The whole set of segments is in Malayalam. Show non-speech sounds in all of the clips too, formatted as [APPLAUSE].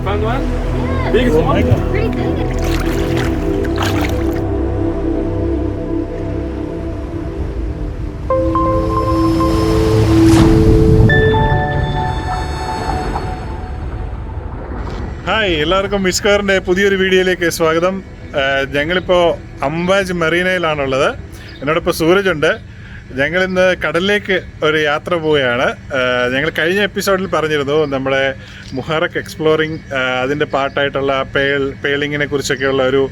Found one? Yeah. Biggest one? Pretty good. Hi എല്ലാവർക്കും മിസ്കാറിന്റെ പുതിയൊരു വീഡിയോയിലേക്ക് സ്വാഗതം ഞങ്ങളിപ്പോൾ അംബാജ് മെറീനയിലാണുള്ളത് എന്നോടൊപ്പം സൂരജ് ഉണ്ട് ഞങ്ങൾ ഇന്ന് കടലിലേക്ക് ഒരു യാത്ര പോവുകയാണ്. ഞങ്ങൾ കഴിഞ്ഞ എപ്പിസോഡിൽ പറഞ്ഞിരുന്നു നമ്മുടെ മുഹറക് എക്സ്പ്ലോറിങ് അതിന്റെ പാർട്ടായിട്ടുള്ള പേൾ പേളിങ്ങിനെ കുറിച്ചൊക്കെയുള്ള ഒരു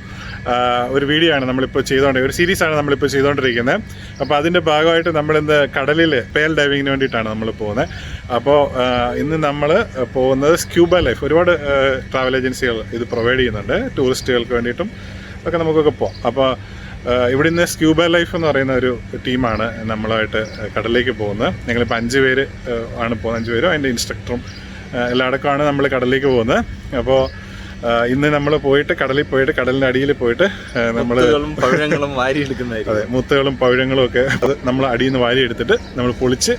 ഒരു വീഡിയോ ആണ് നമ്മളിപ്പോൾ ചെയ്തുകൊണ്ട് ഒരു സീരീസാണ് നമ്മളിപ്പോൾ ചെയ്തുകൊണ്ടിരിക്കുന്നത് അപ്പോൾ അതിന്റെ ഭാഗമായിട്ട് നമ്മൾ ഇന്ന് കടലിൽ പേൽ ഡൈവിങ്ങിന് വേണ്ടിയിട്ടാണ് നമ്മൾ പോകുന്നത് അപ്പോൾ ഇന്ന് നമ്മൾ പോകുന്നത് സ്ക്യൂബ ലൈഫ്. ഒരുപാട് ട്രാവൽ ഏജൻസികൾ ഇത് പ്രൊവൈഡ് ചെയ്യുന്നുണ്ട്. ടൂറിസ്റ്റുകൾക്ക് വേണ്ടിയിട്ടും ഒക്കെ നമുക്കൊക്കെ പോകാം അപ്പോൾ ഇവിടെ നിന്ന് സ്ക്യൂബ ലൈഫ് എന്ന് പറയുന്ന ഒരു ടീമാണ് നമ്മളായിട്ട് കടലിലേക്ക് പോകുന്നത്. ഞങ്ങളിപ്പോൾ അഞ്ച് പേര് ആണ് പോകുന്നത്. അഞ്ച് പേരും അതിന്റെ ഇൻസ്ട്രക്ടറും എല്ലാം അടക്കമാണ് നമ്മൾ കടലിലേക്ക് പോകുന്നത്. അപ്പോൾ ഇന്ന് നമ്മൾ പോയിട്ട് കടലിൽ പോയിട്ട് കടലിന്റെ അടിയിൽ പോയിട്ട് നമ്മൾ മുത്തുകളും പഴങ്ങളും വാരി എടുക്കുന്നതായിരിക്കും അതെ മുത്തുകളും പഴങ്ങളും ഒക്കെ അത് നമ്മൾ അടിയിൽ നിന്ന് വാരി എടുത്തിട്ട് നമ്മൾ പൊളിച്ച്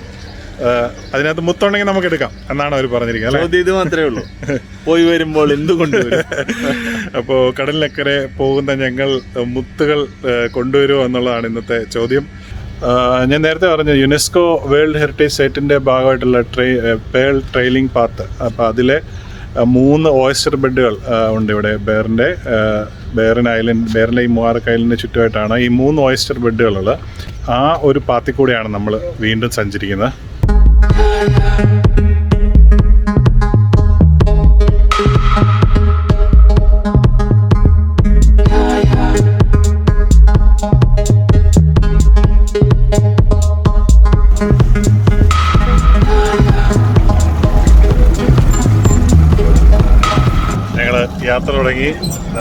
അതിനകത്ത് മുത്തുണ്ടെങ്കിൽ നമുക്ക് എടുക്കാം എന്നാണ് അവർ പറഞ്ഞിരിക്കുന്നത് ചോദ്യം ഇത് മാത്രമേ ഉള്ളൂ. പോയി വരുമ്പോൾ എന്തുകൊണ്ട് [LAUGHS] അപ്പോൾ കടലിനക്കരെ പോകുന്ന ഞങ്ങൾ മുത്തുകൾ കൊണ്ടുവരുമോ എന്നുള്ളതാണ് ഇന്നത്തെ ചോദ്യം. ഞാൻ നേരത്തെ പറഞ്ഞു യുനെസ്കോ വേൾഡ് ഹെറിറ്റേജ് സൈറ്റിന്റെ ഭാഗമായിട്ടുള്ള ട്രെയി പേൾ ട്രെയിലിംഗ് പാത്ത്. അപ്പോൾ അതിലെ മൂന്ന് ഓയസ്റ്റർ ബെഡുകൾ ഉണ്ട് ഇവിടെ ബേറിന്റെ ബേറിൻ ഐലൻഡ് ബേറിന്റെ ഈ മൂവാർക്ക് ഐലൻഡിന് ചുറ്റുമായിട്ടാണ് ഈ മൂന്ന് ഓയസ്റ്റർ ബെഡുകളുള്ളത്. ആ ഒരു പാത്തിൽ കൂടെയാണ് നമ്മൾ വീണ്ടും സഞ്ചരിക്കുന്നത്.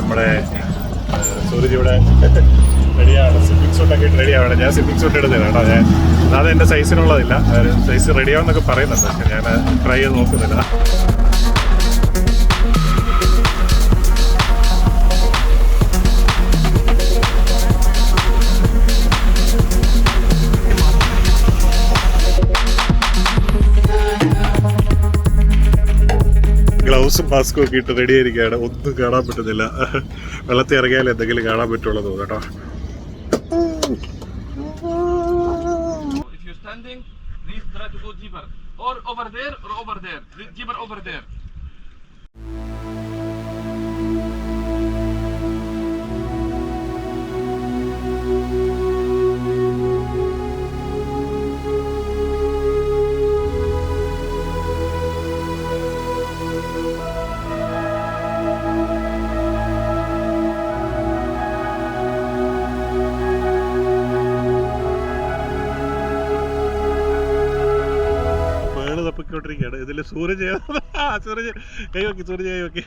നമ്മുടെ സൂര്യജിയുടെ റെഡിയാണ് സിപ്പിംഗ് സൂട്ടൊക്കെ ഇട്ട് റെഡിയാണ് ഞാൻ സിപ്പിംഗ് സൂട്ട് എടുത്തത് കേട്ടോ. ഞാൻ അത് എന്റെ സൈസിനുള്ളതില്ല സൈസ് റെഡിയാവുന്നൊക്കെ പറയുന്നുണ്ട്. ഞാൻ ട്രൈ ചെയ്ത് നോക്കുന്നില്ല. ഗ്ലാസും മാസ്കും ഒക്കെ ഇട്ട് റെഡി ആയിരിക്കുകയാണ് ഒന്നും കാണാൻ പറ്റുന്നില്ല വെള്ളത്തിൽ ഇറങ്ങിയാലേ എന്തെങ്കിലും കാണാൻ പറ്റുള്ളൂ കേട്ടോ Or over there, or over there. The keeper over there. Pearl തപ്പിക്കൊണ്ടിരിക്കുകയാണ് ഇതിൽ സൂരജ് സൂരജ്. കൈ നോക്കി സൂരജ് കൈ നോക്കി.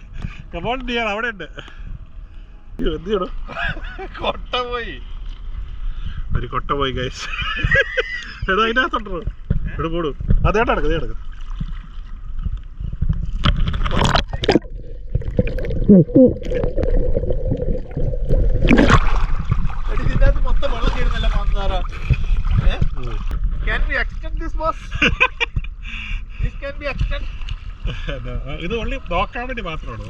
കമോൺ ഡിയർ അവിടെ ഉണ്ട്. എന്ത് ചെയ്യണം? കൊട്ട പോയി. ഒരു കൊട്ട പോയി കൈസ് എടോ അതിന്റെ അകത്തുണ്ടോ ഇവിടെ പോടും അതേട്ടാ നടക്കും അതേ നടക്കും. മൊത്തം വെള്ളം കയറുന്നല്ല മാന്താറ can be extend this boss ഇത് ഉള്ളി നോക്കാൻ വേണ്ടി മാത്രമാണോ?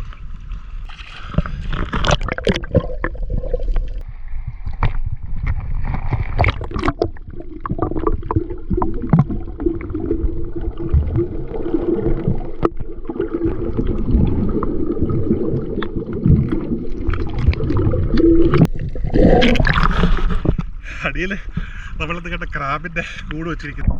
അടിയിൽ നമ്മളത് കണ്ട ക്രാബിന്റെ കൂട് വെച്ചിരിക്കുന്നു.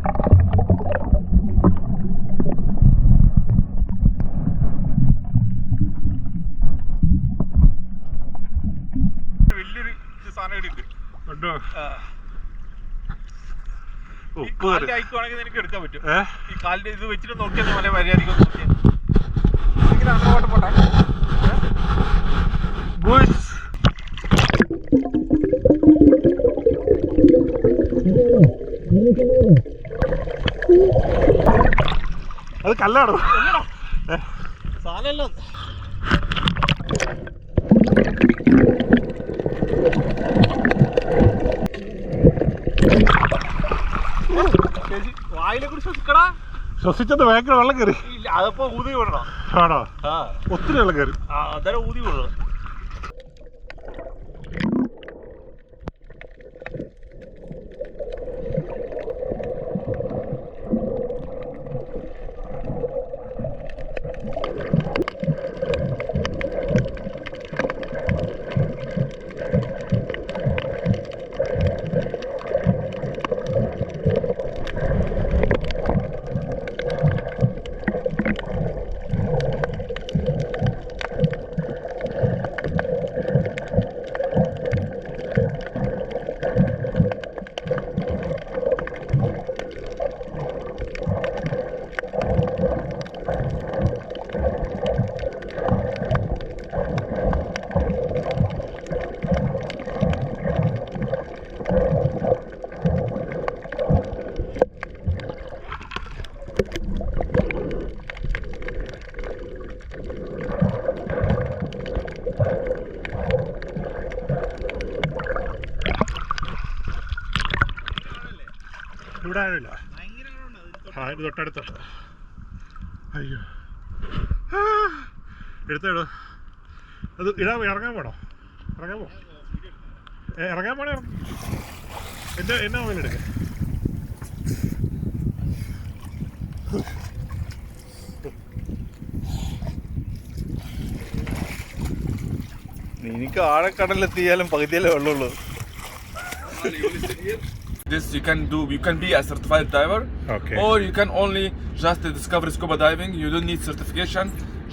കാലിന്റെ അയക്കുവാണെങ്കിൽ നിനക്ക് എടുക്കാൻ പറ്റും. ഏ? ഈ കാലിന്റെ ഇത് വെച്ചിട്ട് നോക്കിയാൽ മല മര്യാദയ്ക്ക് ഒന്ന് നോക്കിയാൽ. ഇങ്ങനെ അങ്ങോട്ട് പോട്ടെ. ബോയ്സ് അത് കല്ലാണോ സാധനമല്ലോ ശ്വസിച്ചത് വേഗം വെള്ളം കയറി. അതപ്പോ ഊതി വിടണം. ആണോ? ഒത്തിരി വെള്ളം കയറി. അന്നേരം ഊതി വിടണം ഇവിടെ ആരുമില്ല ആ ഇത് തൊട്ടടുത്ത അയ്യോ. എടുത്തേടോ അത് ഇടാ ഇറങ്ങാൻ പോണോ? ഇറങ്ങാൻ പോ. ഇറങ്ങാൻ പോണേ. എന്റെ എന്നെ മൊബൈൽ എടുക്ക? എനിക്ക് ആഴക്കടലെത്തിയാലും പകുതിയല്ലേ വെള്ളമുള്ളൂ this you can do you can be a certified diver okay. or you can only just discover scuba diving you don't need certification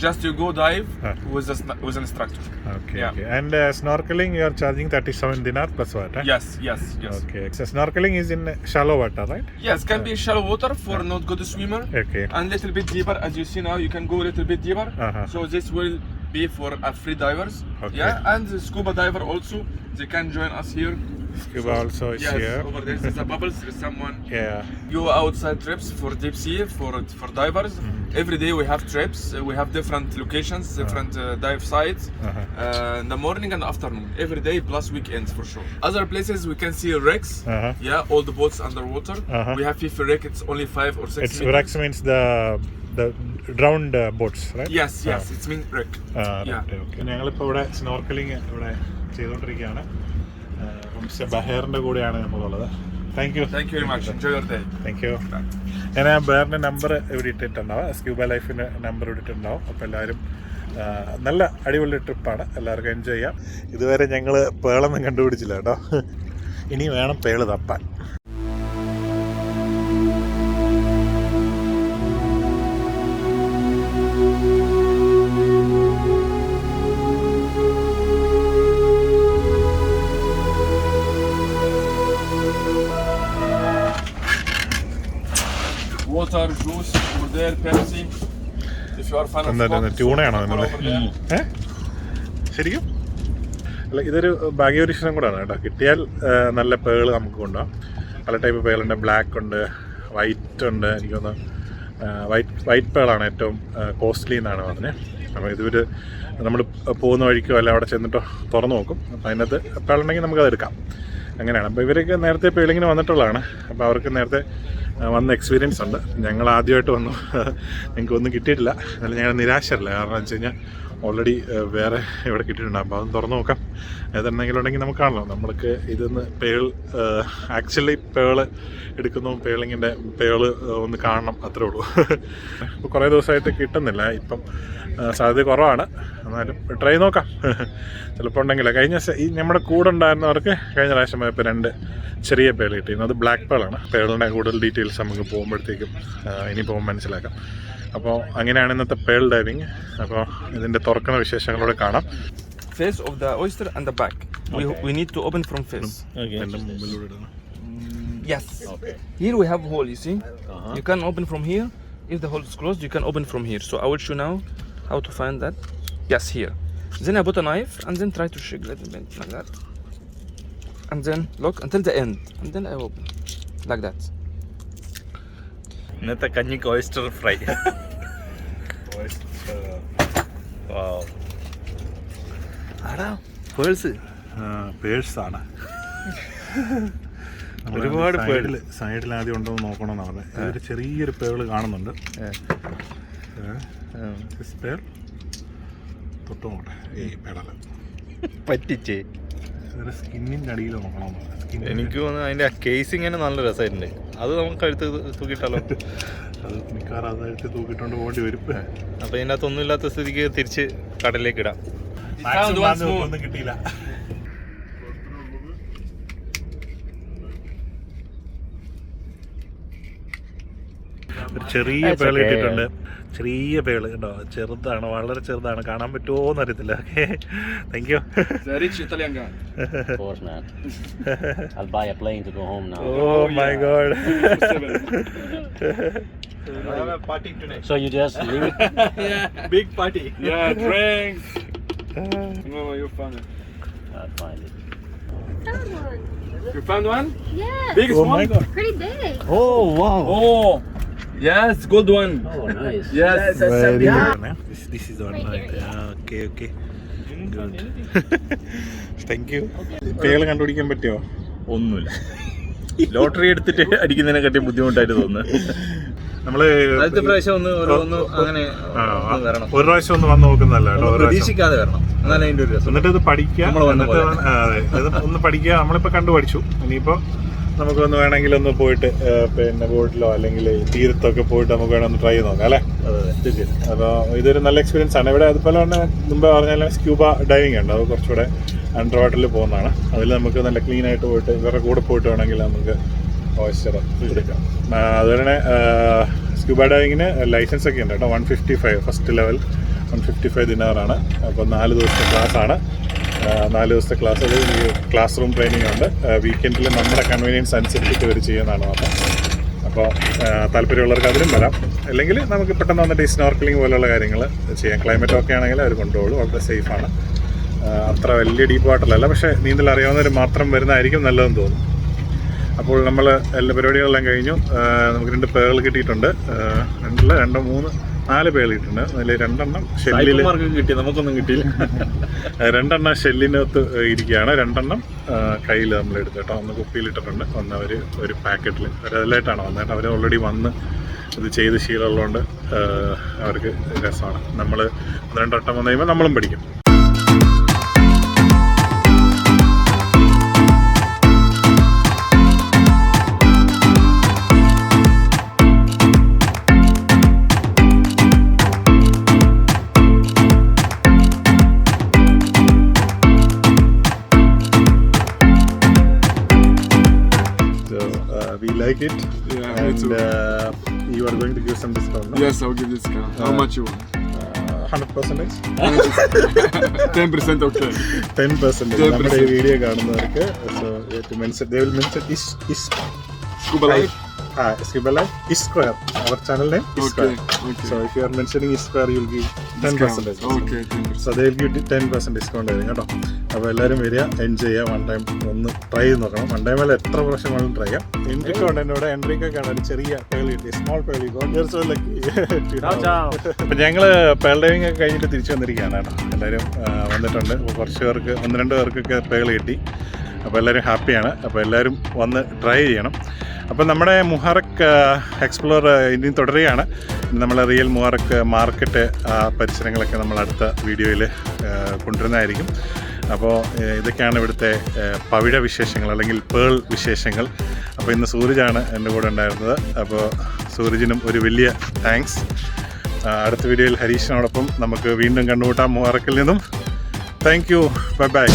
just you go dive ah. with a, with an instructor okay, yeah. okay. and uh, snorkeling you are charging 37 dinar plus water yes yes yes okay so snorkeling is in shallow water right yes can uh, be shallow water for uh, not good swimmer okay and little bit deeper as you see now you can go a little bit deeper uh-huh. so this will be for uh, free divers okay. yeah and the scuba diver also they can join us here Scuba also is yes, here. over there is the bubbles. There's someone. [LAUGHS] Yeah. Go outside trips for deep sea for for divers. Mm-hmm. Every day we have trips. Uh, We have different locations, different uh, dive sites. Uh-huh. Uh, in the morning and afternoon, every day plus weekends for sure. Other places we can see wrecks. Uh-huh. Yeah, all the boats underwater. Uh-huh. We have FIFA wreck. It's only five or six. It's meters. Rex means the the drowned uh, boats, right? Yes, yes, it's mean wreck. ആ, Yeah. right, okay. ഞങ്ങളിപ്പോൾ ഇവിടെ സ്നോർക്കലിംഗ് ഇവിടെ ചെയ്തുകൊണ്ടിരിക്കുകയാണ് ആ, അപ്പം മിസ്റ്റർ ബഹേറിന്റെ കൂടെയാണ് നമ്മളുള്ളത്. Thank you thank you very much enjoy your day thank you ഞാൻ ആ ബേറിന്റെ നമ്പർ ഇവിടെ ഇട്ടിട്ടുണ്ടാവും. സ്ക്യൂബ ലൈഫിന്റെ നമ്പർ ഇവിടെ ഇട്ടിട്ടുണ്ടാവും. അപ്പോൾ എല്ലാവരും നല്ല അടിപൊളി ട്രിപ്പാണ് എല്ലാവർക്കും എൻജോയ് ചെയ്യാം. ഇതുവരെ ഞങ്ങൾ പേളൊന്നും കണ്ടുപിടിച്ചില്ല കേട്ടോ. ഇനി വേണം പേൾ തപ്പാൻ. Water, juice, over there, Pepsi. If you are fan of എന്താ Coke, ട്യൂണയാണോ നിങ്ങൾ over there. ഏ? ശരിക്കും? അല്ല ഇതൊരു ഭാഗ്യപരീക്ഷണം കൂടാണ് കേട്ടോ. കിട്ടിയാൽ നല്ല പേൾ നമുക്ക് കൊണ്ടുപോകാം പല ടൈപ്പ് പേളുണ്ട്. ബ്ലാക്ക് ഉണ്ട് വൈറ്റ് ഉണ്ട്. എനിക്ക് തോന്നുന്നു വൈറ്റ് വൈറ്റ് പേളാണ് ഏറ്റവും കോസ്റ്റ്ലി എന്നാണ് പറഞ്ഞത് അപ്പോൾ ഇതൊരു നമ്മൾ പോകുന്ന വഴിക്കോ അല്ല അവിടെ ചെന്നിട്ടോ തുറന്നു നോക്കും. അപ്പോൾ അതിനകത്ത് പേളുണ്ടെങ്കിൽ നമുക്കത് എടുക്കാം. അങ്ങനെയാണ്. അപ്പോൾ ഇവരൊക്കെ നേരത്തെ ഇപ്പോൾ ഇളിങ്ങനെ വന്നിട്ടുള്ളതാണ്. അപ്പോൾ അവർക്ക് നേരത്തെ വന്ന എക്സ്പീരിയൻസ് ഉണ്ട്. ഞങ്ങൾ ആദ്യമായിട്ട് വന്നു. ഞങ്ങൾക്ക് ഒന്നും കിട്ടിയിട്ടില്ല. എന്നാലും ഞങ്ങൾ നിരാശരല്ല? കാരണം വെച്ച് കഴിഞ്ഞാൽ ഓൾറെഡി വേറെ ഇവിടെ കിട്ടിയിട്ടുണ്ട്. അപ്പോൾ അതൊന്ന് തുറന്നു നോക്കാം. ഏതെന്തെങ്കിലും ഉണ്ടെങ്കിൽ നമുക്ക് കാണല്ലോ നമ്മൾക്ക് ഇതിന്ന് പേൾ ആക്ച്വലി പേൾ എടുക്കുന്നു. പേളിങ്ങിന്റെ പേൾ ഒന്ന് കാണണം. അത്രേ ഉള്ളൂ. [LAUGHS] കുറേ ദിവസമായിട്ട് കിട്ടുന്നില്ല. ഇപ്പം സാധ്യത കുറവാണ്. എന്നാലും ട്രൈ നോക്കാം. ചിലപ്പോൾ ഉണ്ടെങ്കിലേ. കഴിഞ്ഞ ഈ നമ്മുടെ കൂടെ ഉണ്ടായിരുന്നവർക്ക് കഴിഞ്ഞ പ്രാവശ്യം പോയപ്പോൾ രണ്ട് ചെറിയ പേൾ കിട്ടിയിരുന്നു. അത് ബ്ലാക്ക് പേളാണ്. പേളിന്റെ കൂടുതൽ ഡീറ്റെയിൽസ് നമുക്ക് പോകുമ്പോഴത്തേക്കും ഇനി പോകുമ്പോൾ മനസ്സിലാക്കാം. അപ്പോൾ അങ്ങനെയാണ് ഇന്നത്തെ പേൾ ഡൈവിങ് അപ്പോൾ ഇതിന്റെ തുറക്കുന്ന വിശേഷങ്ങളോട് കാണാം. Face of the oyster and the back we we need open from face face. എന്റെ മുമ്പിലൂടെ ഇടണം. Have Here we have hole, you see? You can open from here. If the hole is closed, you can open from here. So I will show now how to find that. Yes, here. Then I put a knife and then try to shake a little bit like that. And then look until the end. And then I open. Like that. ഇന്നത്തെ കഞ്ഞിക്ക് ഓയിസ്റ്റർ ഫ്രൈ ആടാ പേഴ്സ് പേഴ്സാണ് ഒരുപാട് സൈഡിൽ സൈഡിൽ ആദ്യം ഉണ്ടോ എന്ന് നോക്കണമെന്ന് പറഞ്ഞത് ഒരു ചെറിയൊരു പേൾ കാണുന്നുണ്ട് പേൾ തൊട്ട് ഈ ഏയ് പേടല്ല പറ്റിച്ചേ സ്കിന്നിന്റെ അടിയിൽ നോക്കണം. എനിക്ക് തോന്നുന്നു അതിന്റെ കേസിങ് നല്ല രസമായിട്ടുണ്ട്. അത് നമുക്ക് കഴുത്ത് തൂക്കിയിട്ടാലോ? അത് മിക്കവാറും അതായിട്ട് തൂക്കിയിട്ടുണ്ട് പോകേണ്ടി വരും. അപ്പൊ ഇതിനകത്തൊന്നും ഇല്ലാത്ത സ്ഥിതിക്ക് തിരിച്ച് കടലിലേക്ക് ഇടാം. കിട്ടിയില്ല. ഒരു ചെറിയ That's പേള okay. ഇട്ടിട്ടുണ്ട് ചെറിയ പേള് കേട്ടോ ചെറുതാണ് വളരെ ചെറുതാണ് കാണാൻ പറ്റുമോ എന്ന് അറിയത്തില്ല okay thank you The rich Italian guy. Of course, man. I'll buy a plane to go home now. Oh my god party tonight. So you just leave it? Big party. Yeah, drinks. No, you found it. I'll find it. Found one. You found one? Yes. Biggest oh my one? God Pretty big. Oh, wow. Oh, Yes, gold one. Oh, nice. Yes. yes Very good. Yeah. This, this very good this is one Okay, okay. Good. Thank you [LAUGHS] pearl കണ്ടുപിടിക്കാൻ പറ്റിയോ? ഒന്നുമില്ല. ലോട്ടറി എടുത്തിട്ട് അടിക്കുന്നതിനെ കാട്ടി ബുദ്ധിമുട്ടായിട്ട് തോന്നുന്നു. നമ്മൾ ആദ്യത്തെ പ്രാവശ്യം ഒന്ന് ഒന്ന് അങ്ങനെ വരണം. ഒരു പ്രാവശ്യം ഒന്ന് വന്ന് നോക്കുന്നല്ല കേട്ടോ പ്രതീക്ഷിക്കാതെ വരണം. എന്നാലും അതിന്റെ ഒരു രസം. എന്നിട്ട് ഇത് പഠിക്കുക ഒന്ന് പഠിക്കുക നമ്മളിപ്പോ കണ്ടു പഠിച്ചു ഇനിയിപ്പോ നമുക്ക് ഒന്ന് വേണമെങ്കിൽ ഒന്ന് പോയിട്ട് പിന്നെ ബോട്ടിലോ അല്ലെങ്കിൽ തീരത്തൊക്കെ പോയിട്ട് നമുക്ക് വേണമെങ്കിൽ ഒന്ന് ട്രൈ ചെയ്ത് നോക്കാം അല്ലേ? അപ്പോൾ ഇതൊരു നല്ല എക്സ്പീരിയൻസ് ആണ്. ഇവിടെ അതുപോലെ തന്നെ മുമ്പ് പറഞ്ഞാൽ സ്ക്യൂബ ഡൈവിംഗ് ഉണ്ട്. അത് കുറച്ചുകൂടെ അണ്ടർ വാട്ടറിൽ പോകുന്നതാണ്. അതിൽ നമുക്ക് നല്ല ക്ലീൻ ആയിട്ട് പോയിട്ട് ഇവരുടെ കൂടെ പോയിട്ട് വേണമെങ്കിൽ നമുക്ക് ഓയിസ്റ്റർ എടുക്കാം. അതുപോലെ സ്ക്യൂബ ഡൈവിങ്ങിന് ലൈസൻസ് ഒക്കെ ഉണ്ട് കേട്ടോ. One fifty five first level one fifty five ദിനാറാണ് അപ്പോൾ നാല് ദിവസത്തെ ക്ലാസ് ആണ്. ആ, നാല് ദിവസത്തെ ക്ലാസ് ക്ലാസ് റൂം ട്രെയിനിങ് ഉണ്ട്. വീക്കെൻഡിൽ നമ്മുടെ കൺവീനിയൻസ് അനുസരിച്ചിട്ട് ഇവർ ചെയ്യുന്നതാണ് നമ്മൾ അപ്പോൾ താല്പര്യമുള്ളവർക്ക് അതിനും വരാം. അല്ലെങ്കിൽ നമുക്ക് പെട്ടെന്ന് വന്നിട്ട് ഈ സ്നോർക്കലിംഗ് പോലുള്ള കാര്യങ്ങൾ ചെയ്യാം. ക്ലൈമറ്റ് ഒക്കെ ആണെങ്കിൽ അവർ കൊണ്ടുപോകും. വളരെ സേഫാണ് അത്ര വലിയ ഡീപ്പ് വാട്ടറിലല്ല പക്ഷേ നീന്തൽ അറിയാവുന്നവർ മാത്രം വരുന്നതായിരിക്കും നല്ലതെന്ന് തോന്നുന്നു. അപ്പോൾ നമ്മൾ എല്ലാ പരിപാടികളെല്ലാം കഴിഞ്ഞു. നമുക്ക് രണ്ട് പേകൾ കിട്ടിയിട്ടുണ്ട്. രണ്ടല്ല രണ്ടോ മൂന്ന്. നാല് കിട്ടിയിട്ടുണ്ട് അതിൽ രണ്ടെണ്ണം ഷെല്ലിൽ കിട്ടി നമുക്കൊന്നും കിട്ടിയില്ല. രണ്ടെണ്ണം ഷെല്ലിനകത്ത് ഇരിക്കുകയാണ്. രണ്ടെണ്ണം കയ്യിൽ നമ്മൾ എടുത്തു കേട്ടോ. ഒന്ന് കുപ്പിയിലിട്ടിട്ടുണ്ട്. ഒന്ന് അവർ ഒരു പാക്കറ്റിൽ അവരതിലായിട്ടാണ് വന്നത് കേട്ടോ അവർ ഓൾറെഡി വന്ന് ഇത് ചെയ്ത് ശീലമുള്ളതുകൊണ്ട് അവർക്ക് രസമാണ്. നമ്മൾ ഒന്ന് രണ്ടോട്ടം വന്നു കഴിയുമ്പോൾ നമ്മളും പഠിക്കും. Yes, I'll give discount. How much you want? Hundred percentage 10% okay. Ten percentage 10%. നമ്മുടെ ഈ വീഡിയോ കാണുന്നവർക്ക് so mention they will mention is is Scuba life? Okay, okay. Okay, 10%. So they will give ten percent discount കേട്ടോ. അപ്പോൾ എല്ലാവരും വരിക എൻജോയ് ചെയ്യുക വൺ ടൈം ഒന്ന് ട്രൈ ചെയ്ത് നോക്കണം. വൺ ടൈം അല്ല എത്ര പ്രാവശ്യം വേണമെങ്കിലും ട്രൈ ചെയ്യാം. എൻട്രിക്ക് ഉണ്ട് എന്നോട് എൻട്രിക്കൊക്കെയാണ് ഒരു ചെറിയ പേളി കിട്ടി. സ്മോൾ പേളി ഗോഡ് ലക്കി അപ്പം ഞങ്ങൾ പേൾ ഡൈവിംഗ് ഒക്കെ കഴിഞ്ഞിട്ട് തിരിച്ചു വന്നിരിക്കുകയാണ് കേട്ടോ. എല്ലാവരും വന്നിട്ടുണ്ട്. അപ്പോൾ കുറച്ച് പേർക്ക് ഒന്ന് രണ്ട് പേർക്കൊക്കെ പേൾ കിട്ടി. അപ്പോൾ എല്ലാവരും ഹാപ്പിയാണ് അപ്പോൾ എല്ലാവരും വന്ന് ട്രൈ ചെയ്യണം. അപ്പോൾ നമ്മുടെ മുഹറക്ക് എക്സ്പ്ലോർ ഇനി തുടരുകയാണ് നമ്മൾ റിയൽ മുഹറക്ക് മാർക്കറ്റ് പരിസരങ്ങളൊക്കെ നമ്മൾ അടുത്ത വീഡിയോയിൽ കൊണ്ടുവരുന്നതായിരിക്കും. അപ്പോൾ ഇതൊക്കെയാണ് ഇവിടുത്തെ പവിഴ വിശേഷങ്ങൾ അല്ലെങ്കിൽ പേൾ വിശേഷങ്ങൾ. അപ്പോൾ ഇന്ന് സൂരജാണ് എന്റെ കൂടെ ഉണ്ടായിരുന്നത്. അപ്പോൾ സൂരജിനും ഒരു വലിയ താങ്ക്സ് അടുത്ത വീഡിയോയിൽ ഹരീഷിനോടൊപ്പം നമുക്ക് വീണ്ടും കണ്ടുമുട്ടാം മുഹറക്കിൽ നിന്നും. Thank you bye bye